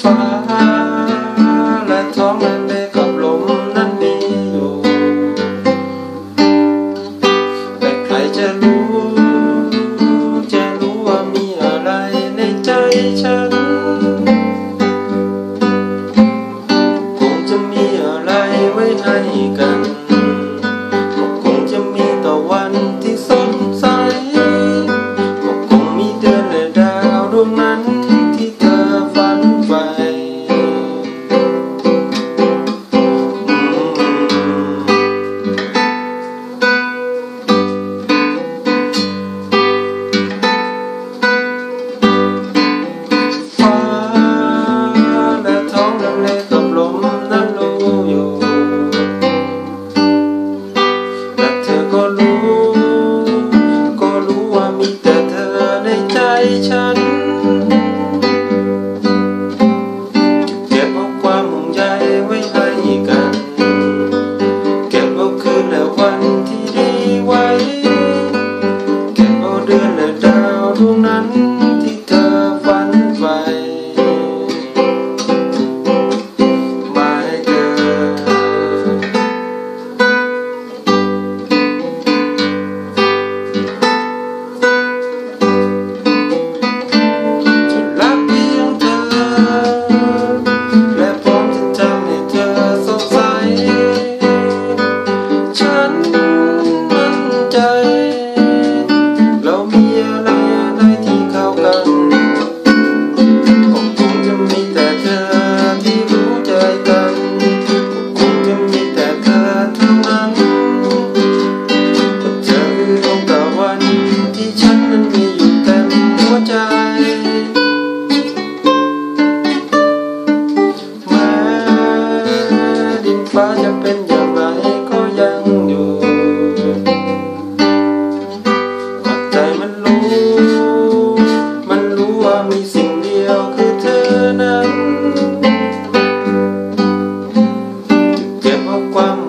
Far, la 一根。 ไว้ให้กัน เก็บเอาคืนและวันที่ได้ไว้ เก็บเอาเดือนและดาวดวงนั้น ฟ้าจะเป็นอย่างไรก็ยังอยู่หัวใจมันรู้ มันรู้ว่ามีสิ่งเดียวคือเธอนั้นเก็บความ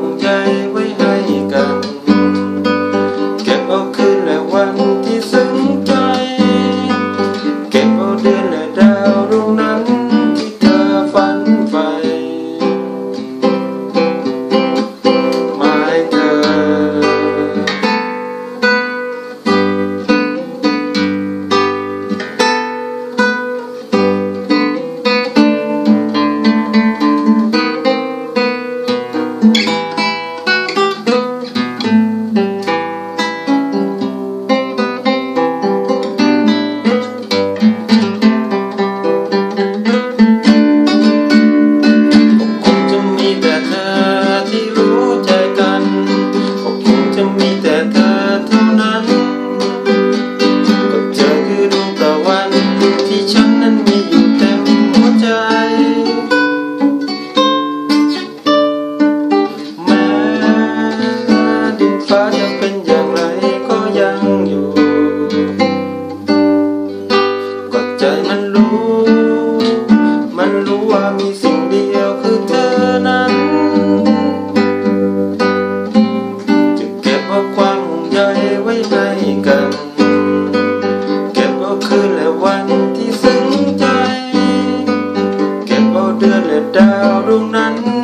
ใจมันรู้ มันรู้ว่ามีสิ่งเดียวคือเธอนั้น จะเก็บเอาความใยไว้ในกัน เก็บเอาคืนและวันที่ซึ้งใจ เก็บเอาเดือนและดาวดวงนั้น